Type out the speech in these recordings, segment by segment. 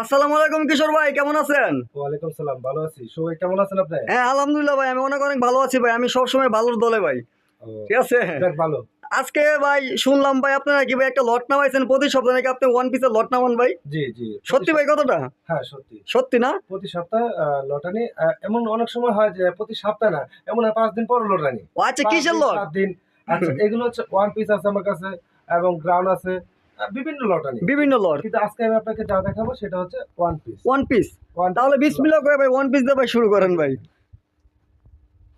আসসালামু আলাইকুম কিশোর ভাই কেমন আছেন? ওয়ালাইকুম সালাম ভালো আছি। সবাই কেমন আছেন আপনি? হ্যাঁ আলহামদুলিল্লাহ ভাই আমি অনেক অনেক ভালো আছি ভাই। আমি সবসময় ভালোর দলে ভাই। ঠিক আছে? ভালো। আজকে ভাই শুনলাম ভাই আপনারা কি ভাই একটা লট নামাইছেন? প্রতি সপ্তাহে নাকি আপনি ওয়ান পিসের লট নামান ভাই? জি জি সত্যি ভাই কতটা হ্যাঁ সত্যি। সত্যি না? প্রতি সপ্তাহে লটানি এমন অনেক সময় হয় যে প্রতি সপ্তাহে না এমন পাঁচ দিন পর লটানি ও আচ্ছা কিসের লট? সাত দিন। আচ্ছা এগুলো হচ্ছে ওয়ান পিস আছে আমার কাছে এবং গ্রাউন্ড আছে। বিভিন্ন লটানি বিভিন্ন লট। কিন্তু আজকে আমি আপনাকে যা দেখাবো সেটা হচ্ছে ওয়ান পিস ওয়ান পিস তাহলে বিসমিল্লাহ করে ভাই ওয়ান পিস দিয়ে ভাই শুরু করেন ভাই।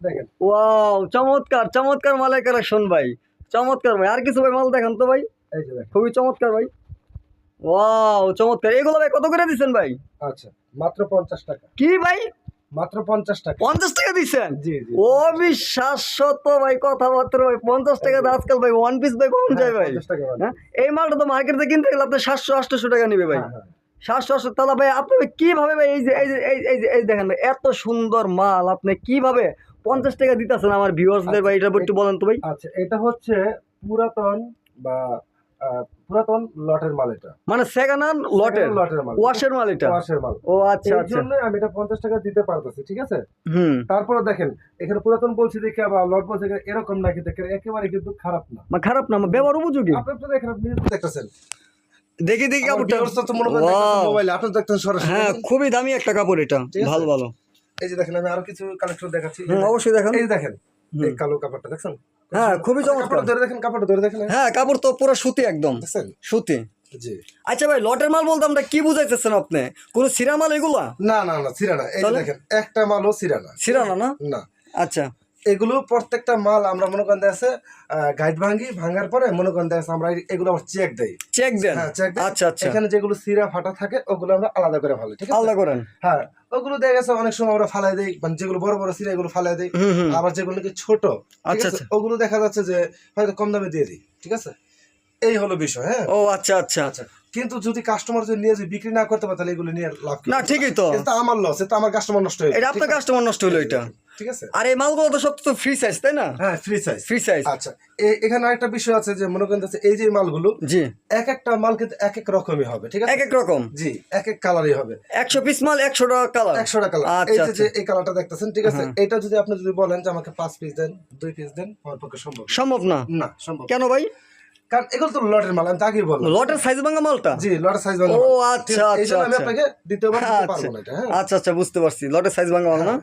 দেখেন। ওয়াও চমৎকার চমৎকার মালের কালেকশন ভাই। চমৎকার ভাই। আর কিছু ভাই মাল দেখান তো ভাই। এই যে খুবই চমৎকার ভাই। ওয়াও চমৎকার। এগুলো ভাই কত করে দিচ্ছেন ভাই? আচ্ছা মাত্র পঞ্চাশ টাকা। কি ভাই? মাত্র পঞ্চাশ টাকা। পঞ্চাশ টাকা দিচ্ছেন জি অবিশ্বাস্যত ভাই কথাবার্তা ভাই পঞ্চাশ টাকা আজকাল ভাই ওয়ান পিস ভাই পাওয়া যায় ভাই। 50 টাকা বাদ। হ্যাঁ? এই মালটা তো মার্কেটে কিনতে গেলে আপনার সাতশো আটশো টাকা নিবে ভাই। হ্যাঁ, হ্যাঁ। সাতশো আটশো তাহলে ভাই আপনি কীভাবে ভাই এই যে এই যে এই এই যে এই দেখেন ভাই এত সুন্দর মাল আপনি কীভাবে পঞ্চাশ টাকা দিতেছেন আমার ভিউয়ার্সদের ভাই এটা একটু বলেন তো ভাই। আচ্ছা এটা হচ্ছে পুরাতন বা পুরাতন লটের মাল এটা। মানে সেকেন্ড হ্যান্ড লটের? লটের মাল। ওয়াশের মাল এটা? ওয়াশের মাল। ও আচ্ছা এই আচ্ছা। জন্য আমি এটা পঞ্চাশ টাকা দিতে পারতেছি ঠিক আছে? হুম। তারপরে দেখেন এখানে পুরাতন বলছি দেখে আবার লট বলছে এরকম নাকি দেখেন একেবারে কিন্তু খারাপ না। মানে খারাপ না আমার ব্যবহার উপযোগী? আপনি তো দেখেন আপনি দেখতেছেন। দেখি দেখি কাপড়টা। তো মনে. মোবাইলে আপনি দেখতেন সরাসরি। হ্যাঁ খুবই দামি একটা কাপড় এটা। ভালো ভালো। এই যে দেখেন আমি আরও কিছু কালেকশন দেখাচ্ছি। অবশ্যই দেখেন। এই দেখেন। এই কালো কাপড়টা দেখছেন? হ্যাঁ খুবই চমৎকার। ধরে দেখেন কাপড়টা ধরে দেখেন। হ্যাঁ কাপড় তো পুরো সুতি একদম। সুতি। জি। আচ্ছা ভাই লটের মাল বলতে আমরা কি বুঝাইতেছেন আপনি? কোনো সিরা মাল এগুলা? না না না সিরানা এই দেখেন একটা মালও সিরানা সিরা না না? না। আচ্ছা। এগুলো প্রত্যেকটা মাল আমরা মনে করেন আছে গাইড ভাঙ্গি ভাঙার পরে মনে করেন আছে আমরা এগুলো আবার চেক দেই। চেক দেন? হ্যাঁ চেক আচ্ছা আচ্ছা। এখানে যেগুলো সিরা ফাটা থাকে ওগুলো আমরা আলাদা করে ফেলি ঠিক আছে? আলাদা করেন। হ্যাঁ ওগুলো দেখা গেছে অনেক সময় আমরা ফালাই দেই মানে যেগুলো বড় বড় সিরা এগুলো ফালাই দেই। আবার যেগুলো নাকি ছোট আচ্ছা, আচ্ছা। ওগুলো দেখা যাচ্ছে যে হয়তো কম দামে দিয়ে দিই ঠিক আছে? এই হলো বিষয় হ্যাঁ? ও আচ্ছা আচ্ছা। আচ্ছা। কিন্তু যদি কাস্টমার যদি নিয়ে যদি বিক্রি না করতে পারে তাহলে এগুলো নিয়ে লাভ না ঠিকই তো। এটা আমার লস এটা আমার কাস্টমার নষ্ট হয়ে এটা আপনার কাস্টমার নষ্ট হলো এটা। ঠিক আছে? আর এই মালগুলো তো সব তো ফ্রি সাইজ তাই না? হ্যাঁ ফ্রি সাইজ ফ্রি সাইজ আচ্ছা এখানে আরেকটা বিষয় আছে যে মনে করেন এই যে মালগুলো জি। এক একটা মাল কিন্তু এক এক রকমই হবে ঠিক আছে? এক এক রকম। জি এক এক কালারই হবে। একশো পিস মাল একশো টাকা কালার একশোটা কালার এই আচ্ছা যে আচ্ছা। এই কালারটা দেখতেছেন ঠিক আছে? এটা যদি আপনি যদি বলেন যে আমাকে পাঁচ পিস দেন দুই পিস দেন আমার পক্ষে সম্ভব। সম্ভব না? না সম্ভব কেন ভাই? কারণ এগুলো তো লটের মাল আমি তো আগেই বললাম। লটের সাইজ ভাঙা মালটা? জি লটের সাইজ ও আচ্ছা আমি আচ্ছা আপনাকে দ্বিতীয়বার দিতে আচ্ছা পারব না এটা হ্যাঁ। আচ্ছা আচ্ছা বুঝতে পারছি। লটের সাইজ ভাঙা মাল না?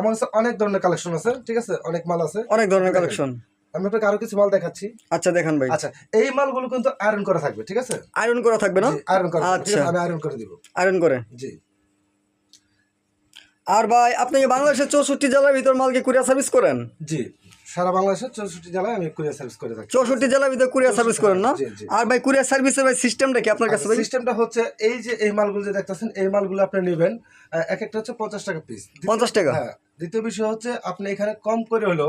আমার কাছে অনেক ধরনের কালেকশন আছে ঠিক আছে? অনেক মাল আছে। অনেক ধরনের কালেকশন আমি আপনাকে আরও কিছু মাল দেখাচ্ছি। আচ্ছা দেখান ভাই। আচ্ছা এই মালগুলো কিন্তু আয়রন করা থাকবে ঠিক আছে? আয়রন করা থাকবে না? আয়রন করা? আচ্ছা। আমি আয়রন করে দিব। আয়রন করে? জি। আর ভাই আপনি বাংলাদেশের চৌষট্টি জেলার ভিতর মালকে কুরিয়ার সার্ভিস করেন? জি সারা বাংলাদেশের চৌষট্টি জেলায় আমি কুরিয়ার সার্ভিস করে থাকি। চৌষট্টি জেলার ভিতর কুরিয়ার সার্ভিস করেন না। আর ভাই কুরিয়ার সার্ভিসের ভাই সিস্টেমটা কি আপনার কাছে ভাই? সিস্টেমটা হচ্ছে এই যে এই মালগুলো যে দেখতেছেন এই মালগুলো আপনি নেবেন এক একটা হচ্ছে পঞ্চাশ টাকা পিস পঞ্চাশ টাকা? হ্যাঁ দ্বিতীয় বিষয় হচ্ছে আপনি এখানে কম করে হলো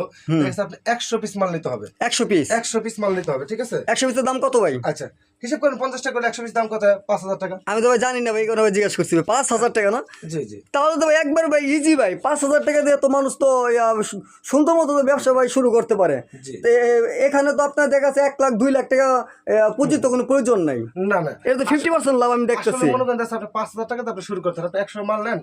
আপনি একশো পিস মাল নিতে হবে। একশো পিস একশো পিস মাল নিতে হবে ঠিক আছে? একশো পিসের দাম কত ভাই? আচ্ছা হিসাব করেন পঞ্চাশ টাকা করে একশো পিস দাম কত? পাঁচ হাজার টাকা। আমি তো ভাই জানি না ভাই কোনো জিজ্ঞেস করছি পাঁচ হাজার টাকা না? জি জি। তাহলে তো ভাই একবার ভাই ইজি ভাই পাঁচ হাজার টাকা দিয়ে তো মানুষ তো সুন্দর মতো তো ব্যবসা ভাই শুরু করতে পারে। এ- এখানে তো আপনার দেখা যাচ্ছে এক লাখ দুই লাখ টাকা এ, পুঁজির তো কোনো প্রয়োজন নাই। না না। এটা তো ফিফটি পার্সেন্ট লাভ আমি দেখতেছি। মনে করেন আপনি পাঁচ হাজার টাকা আপনি শুরু করতে হবে একশো মাল নেন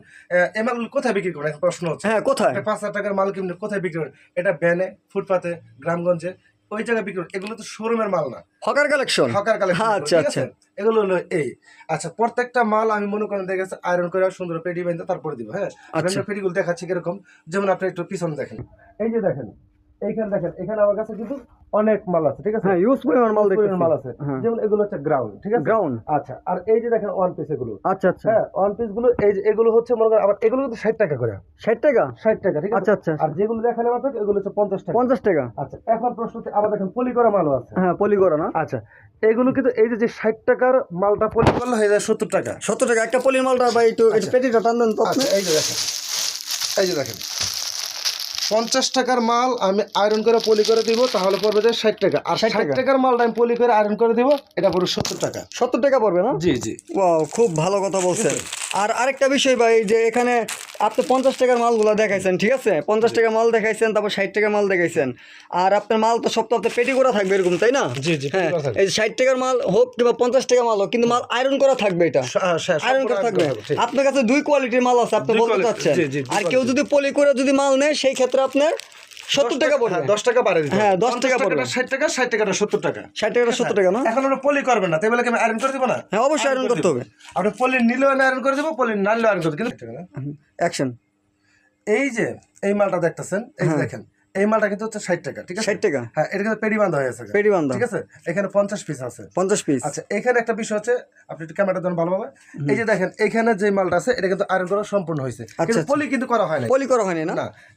মালগুলো কোথায় বিক্রি করেন প্রশ্ন হচ্ছে। হ্যাঁ কোথায়? পাঁচ হাজার টাকার মাল কিনলে কোথায় বিক্রি করেন এটা ব্যানে ফুটপাতে গ্রামগঞ্জে ওই জায়গায় বিক্রি এগুলো তো শোরুমের মাল না। হকার কালেকশন হকার কালেকশন হ্যাঁ, আচ্ছা, আচ্ছা। এগুলো হলো এই। আচ্ছা প্রত্যেকটা মাল আমি মনে করেন দেখেছি আয়রন করে সুন্দর পেটি বেঁধে তারপরে দিব হ্যাঁ? আচ্ছা। পেটিগুলো দেখাচ্ছি কীরকম। যেমন আপনি একটু পিছনে দেখেন। এই যে দেখেন এইখানে দেখেন এখানে আমার কাছে কিন্তু অনেক মাল আছে ঠিক আছে? হ্যাঁ ইউজ পরিমাণ মাল দেখতেছি মাল আছে। হ্যাঁ। যেমন এগুলো হচ্ছে গ্রাউন্ড ঠিক আছে? গ্রাউন্ড আচ্ছা আর এই যে দেখেন ওয়ান পিস এগুলো। আচ্ছা আচ্ছা। হ্যাঁ ওয়ান পিসগুলো এই যে এগুলো হচ্ছে মনে করেন আবার এগুলো কিন্তু ষাট টাকা করে। ষাট টাকা? ষাট টাকা ঠিক আছে? আচ্ছা আচ্ছা। আর যেগুলো দেখালাম আপনাকে এগুলো হচ্ছে পঞ্চাশ টাকা। পঞ্চাশ টাকা? আচ্ছা এখন প্রশ্ন হচ্ছে আবার দেখেন পলি করা মালও আছে। হ্যাঁ পলি করা না? আচ্ছা এগুলো কিন্তু এই যে যে ষাট টাকার মালটা পলি করলে হয়ে যায় সত্তর টাকা। সত্তর টাকা একটা পলির মালটা ভাই একটু একটু পেটিটা টান দেন তো আপনি। আচ্ছা এই যে দেখেন এই যে দেখেন। পঞ্চাশ টাকার মাল আমি আয়রন করে পলি করে দিব তাহলে পড়বে যে ষাট টাকা। আর ষাট টাকার মালটা আমি পলি করে আয়রন করে দিব এটা পড়বে সত্তর টাকা। সত্তর টাকা পড়বে না? জি জি। খুব ভালো কথা বলছেন। আর আরেকটা বিষয় ভাই যে এখানে আপনি পঞ্চাশ টাকার মালগুলো দেখাইছেন ঠিক আছে? পঞ্চাশ টাকা মাল দেখাইছেন তারপর ষাট টাকার মাল দেখাইছেন। আর আপনার মাল তো সব তো আপনার পেটি করা থাকবে এরকম তাই না? জি, জি, হ্যাঁ। এই ষাট টাকার মাল হোক কিংবা পঞ্চাশ টাকা মাল হোক কিন্তু মাল আয়রন করা থাকবে এটা। হ্যাঁ, হ্যাঁ, আয়রন করা থাকবে। আপনার কাছে দুই কোয়ালিটির মাল আছে আপনি বলতে চাচ্ছেন। আর কেউ যদি পলি করে যদি মাল নেয় সেই ক্ষেত্রে আপনার সত্তর টাকা পড়বে। হ্যাঁ, দশ টাকা বাড়ে হ্যাঁ। 10 টাকা 50 পড়বে। ষাট টাকা ষাট টাকাটা সত্তর টাকা। ষাট টাকাটা সত্তর টাকা না? এখন আমরা পলি করবেন না। তাই বলে আমি আয়রন করে দিব না? হ্যাঁ অবশ্যই আয়রন করতে হবে। আপনি পলি নিলেও আয়রন করে দেবো পলি না নিলেও আয়রন করে দেবো। কিন্তু অ্যাকশন এই যে এই মালটা দেখতেছেন এই দেখেন এই মালটা কিন্তু হচ্ছে ষাট টাকা ঠিক আছে? হ্যাঁ। ষাট টাকা। হ্যাঁ এটা কিন্তু পেডি বান্ধা হয়ে আছে পেটি বান্ধা ঠিক আছে? এখানে পঞ্চাশ পিস আছে। পঞ্চাশ পিস আচ্ছা এখানে একটা বিষয় হচ্ছে আপনি একটু ক্যামেরাটা দেন ভালোভাবে। এই যে দেখেন এখানে যে মালটা আছে এটা কিন্তু আয়রন করা সম্পূর্ণ হয়েছে। কিন্তু আচ্ছা। পলি কিন্তু করা হয় না পলি করা হয়নি না?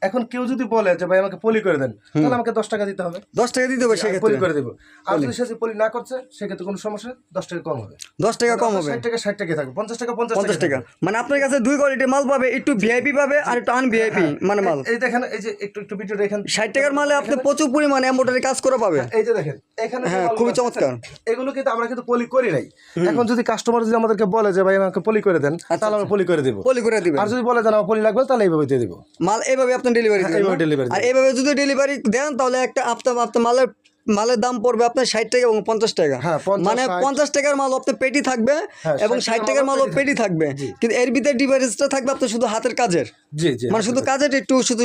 এখন কেউ যদি বলে যে ভাই আমাকে পলি করে দেন তাহলে আমাকে দশ টাকা দিতে হবে। দশ টাকা দিতে হবে আমি সেক্ষেত্রে। পলি করে দেবো। আর যদি সে পলি না করছে সেক্ষেত্রে কোনো সমস্যা দশ টাকা কম হবে। দশ টাকা কম হবে। ষাট টাকা ষাট টাকা থাকবে। পঞ্চাশ টাকা পঞ্চাশ পঞ্চাশ টাকা মানে আপনার কাছে দুই কোয়ালিটির মাল পাবে একটু ভিআইপি পাবে আর একটু আনভিআইপি মানে মাল। এই দেখেন এই যে একটু একটু ভিডিওটা এখান ষাট টাকার মালে আপনি প্রচুর পরিমাণে এম্বোটারি কাজ করে পাবেন। এই যে দেখেন এখানে হ্যাঁ, খুবই চমৎকার। এগুলো কিন্তু আমরা কিন্তু পলি করি নাই। এখন যদি কাস্টমার যদি আমাদেরকে বলে যে ভাই আমাকে পলি করে দেন আচ্ছা, তাহলে আমরা পলি করে দেব। পলি করে দিব আর যদি বলে দেন আমার পলি লাগবে তাহলে এইভাবে দিয়ে দেব। মাল এইভাবে আপনি ডেলিভারি দিবেন। এইভাবে ডেলিভারি আর এইভাবে যদি ডেলিভারি দেন তাহলে একটা আপনার আপনার মালের মালের দাম পড়বে আপনার ষাট টাকা এবং পঞ্চাশ টাকা। হ্যাঁ, মানে পঞ্চাশ টাকার মাল আপনার পেটি থাকবে হ্যাঁ, এবং ষাট টাকার মালও মালও পেটি থাকবে। কিন্তু এর ভিতরে ডিফারেন্সটা থাকবে আপনার শুধু হাতের কাজের। জি জি মানে শুধু কাজের একটু শুধু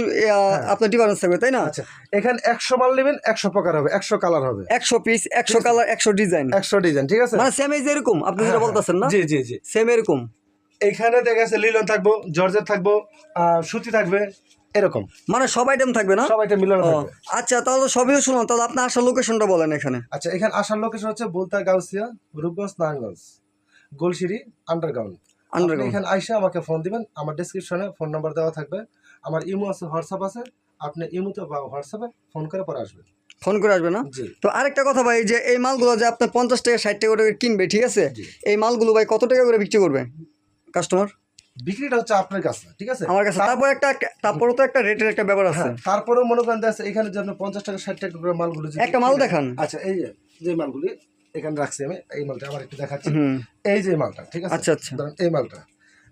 আপনার ডিফারেন্স থাকবে তাই না? আচ্ছা এখানে একশো মাল নেবেন একশো প্রকার হবে একশো কালার হবে। একশো পিস একশো কালার একশো ডিজাইন একশো ডিজাইন ঠিক আছে? মানে সেম এই যে এরকম আপনি যেটা বলতেছেন না? জি জি জি। সেম এরকম। এখানে দেখা গেছে লিলন থাকব জর্জের থাকব সুতি থাকবে এরকম। মানে সব আইটেম থাকবে না? সব এটা মিলানো থাকবে। আচ্ছা তাহলে সবই শুনুন তাহলে আপনি আসার লোকেশনটা বলেন এখানে। আচ্ছা এখানে আসার লোকেশন হচ্ছে বুলতা গাউসিয়া রূপগঞ্জ নারায়ণগঞ্জ গোলসিরি আন্ডারগ্রাউন্ড আন্ডারগ্রাউন্ড এখানে আইসা আমাকে ফোন দিবেন আমার ডেসক্রিপশনে ফোন নাম্বার দেওয়া থাকবে আমার ইমো আছে হোয়াটসঅ্যাপ আছে আপনি ইমোতে বা হোয়াটসঅ্যাপে ফোন করে পরে আসবেন। ফোন করে আসবে না? তো আরেকটা কথা ভাই যে এই মালগুলো যে আপনার পঞ্চাশ টাকা ষাট টাকা করে কিনবে ঠিক আছে? এই মালগুলো ভাই কত টাকা করে বিক্রি করবে? কাস্টমার বিক্রিটা হচ্ছে আপনার কাছে ঠিক আছে? আমার কাছে তারপর একটা তারপরও তো একটা রেটের একটা ব্যাপার আছে। হ্যাঁ তারপরেও মনে করেন দেখছে এখানে যে আপনি পঞ্চাশ টাকা ষাট টাকা করে মালগুলো একটা মাল দেখান। আচ্ছা এই যে যে মালগুলি এখানে রাখছি আমি এই মালটা আবার একটু দেখাচ্ছি। এই যে মালটা ঠিক আছে? আচ্ছা, আচ্ছা। এই মালটা।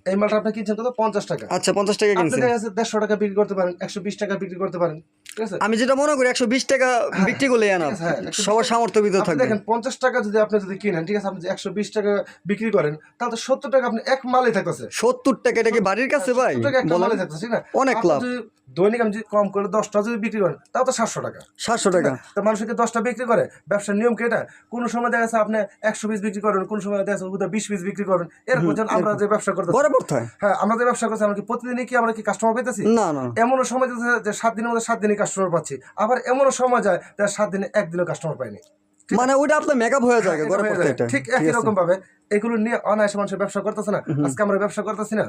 এই মালটা আপনি কিনছেন কত? পঞ্চাশ টাকা। আচ্ছা পঞ্চাশ টাকা আপনি কিনছে দেখা দেড়শো টাকা বিক্রি করতে পারেন একশো বিশ টাকা বিক্রি করতে পারেন ঠিক আছে? আমি যেটা মনে করি একশো বিশ টাকা বিক্রি করলে আনা হ্যাঁ, সবার সামর্থ্য ভিতর থাকে দেখেন পঞ্চাশ টাকা যদি আপনি যদি কিনেন ঠিক আছে আপনি একশো বিশ টাকা বিক্রি করেন তাহলে তো সত্তর টাকা আপনি এক মালে থাকতেছে। সত্তর টাকা এটা কি বাড়ির কাছে ভাই? একটা মালই মালে থাকতেছে ঠিক না? অনেক লাভ। দৈনিক আমি যদি কম করে দশটা যদি বিক্রি করেন তাও তো সাতশো টাকা। সাতশো টাকা। তো মানুষকে দশটা বিক্রি করে ব্যবসার নিয়ম কি এটা? কোনো সময় দেখা যাচ্ছে আপনি একশো পিস বিক্রি করেন কোন সময় দেখা যাচ্ছে বিশ পিস বিক্রি করেন এরকম যেন আমরা যে ব্যবসা বরাবর হ্যাঁ আমরা যে ব্যবসা করছি আমরা কি প্রতিদিনই কি আমরা কি কাস্টমার পেতেছি? না না। এমনও সময় যে সাত দিনের মধ্যে সাত দিনই কাস্টমার পাচ্ছি। আবার এমনও সময় যায় যে সাত দিনে একদিনও কাস্টমার পাইনি। মানে ওইটা আপনার মেকআপ হয়ে যায় হয়ে ঠিক একই রকম ভাবে এগুলো নিয়ে অনায়াসে মানুষের ব্যবসা করতেছে না। আজকে আমরা ব্যবসা করতেছি না।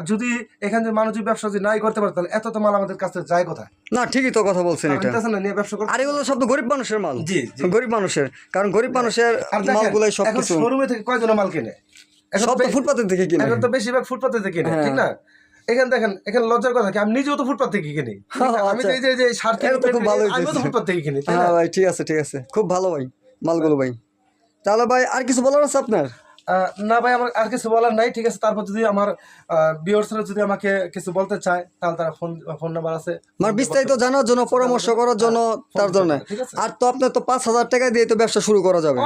আর যদি এখানে যে মানুষ ব্যবসা যদি নাই করতে পারে তাহলে এত তো মাল আমাদের কাছে যায় কোথায়? না ঠিকই তো কথা বলছেন এটা। না নিয়ে ব্যবসা করতে আর এগুলো সব তো গরিব মানুষের মাল। জি। গরিব মানুষের। কারণ গরিব মানুষের মালগুলাই সব এখন কিছু শোরুমে থেকে কয়জন মাল কিনে? এখন সব তো ফুটপাতের থেকে কিনে। এখন তো বেশিরভাগ ফুটপাতে থেকে কিনে হ্যাঁ। ঠিক না? এখানে দেখেন এখানে লজ্জার কথা কি আমি নিজেও তো ফুটপাত থেকে কিনি। আমি তো এই যে এই যে সার তো খুব ভালোই আমি তো। ফুটপাত থেকে কিনি? হ্যাঁ ভাই ঠিক আছে ঠিক আছে। খুব ভালো ভাই মালগুলো ভাই। তাহলে ভাই আর কিছু বলার আছে আপনার? না ভাই আমার আর কিছু বলার নাই ঠিক আছে? তারপর যদি আমার বিয়ার্সরা যদি আমাকে কিছু বলতে চায় তাহলে তারা ফোন ফোন নাম্বার আছে। মানে বিস্তারিত জানার জন্য পরামর্শ করার জন্য তার জন্য। আর তো আপনার তো পাঁচ হাজার টাকা দিয়ে তো ব্যবসা শুরু করা যাবে।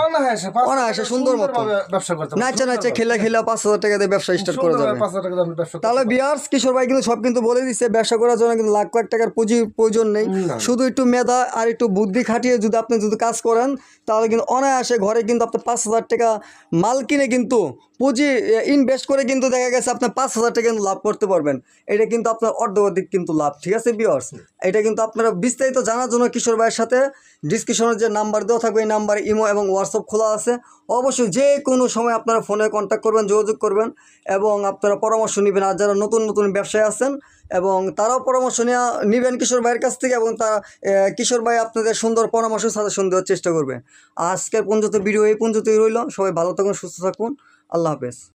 অনায়াসে সুন্দর মতো। ব্যবসা করতে পারবেন। নাচা নাচা খেলা খেলা পাঁচ হাজার টাকা দিয়ে ব্যবসা স্টার্ট করা যাবে। পাঁচ হাজার টাকা দিয়ে ব্যবসা তাহলে বিয়ার্স কিশোর ভাই কিন্তু সব কিন্তু বলে দিচ্ছে ব্যবসা করার জন্য কিন্তু লাখ লাখ টাকার পুঁজি প্রয়োজন নেই। শুধু একটু মেধা আর একটু বুদ্ধি খাটিয়ে যদি আপনি যদি কাজ করেন তাহলে কিন্তু অনায়াসে ঘরে কিন্তু আপনি পাঁচ হাজার টাকা মাল কিনে কিন্তু পুঁজি ইনভেস্ট করে কিন্তু দেখা গেছে আপনার পাঁচ হাজার টাকা কিন্তু লাভ করতে পারবেন। এটা কিন্তু আপনার অর্ধবধিক কিন্তু লাভ, ঠিক আছে বিয়ার্স এটা কিন্তু আপনারা বিস্তারিত জানার জন্য কিশোর ভাইয়ের সাথে ডিসক্রিপশনের যে নাম্বার দেওয়া থাকবে, এই নাম্বার ইমো এবং হোয়াটসঅ্যাপ খোলা আছে। অবশ্যই যে কোনো সময় আপনারা ফোনে কন্ট্যাক্ট করবেন, যোগাযোগ করবেন এবং আপনারা পরামর্শ নেবেন। আর যারা নতুন নতুন ব্যবসায় আছেন এবং তারাও পরামর্শ নেওয়া নেবেন কিশোর ভাইয়ের কাছ থেকে এবং তারা কিশোর ভাই আপনাদের সুন্দর পরামর্শ, সাজেশন দেওয়ার চেষ্টা করবে। আজকের পর্যন্ত ভিডিও এই পর্যন্তই রইল। সবাই ভালো থাকুন, সুস্থ থাকুন। আল্লাহ হাফেজ।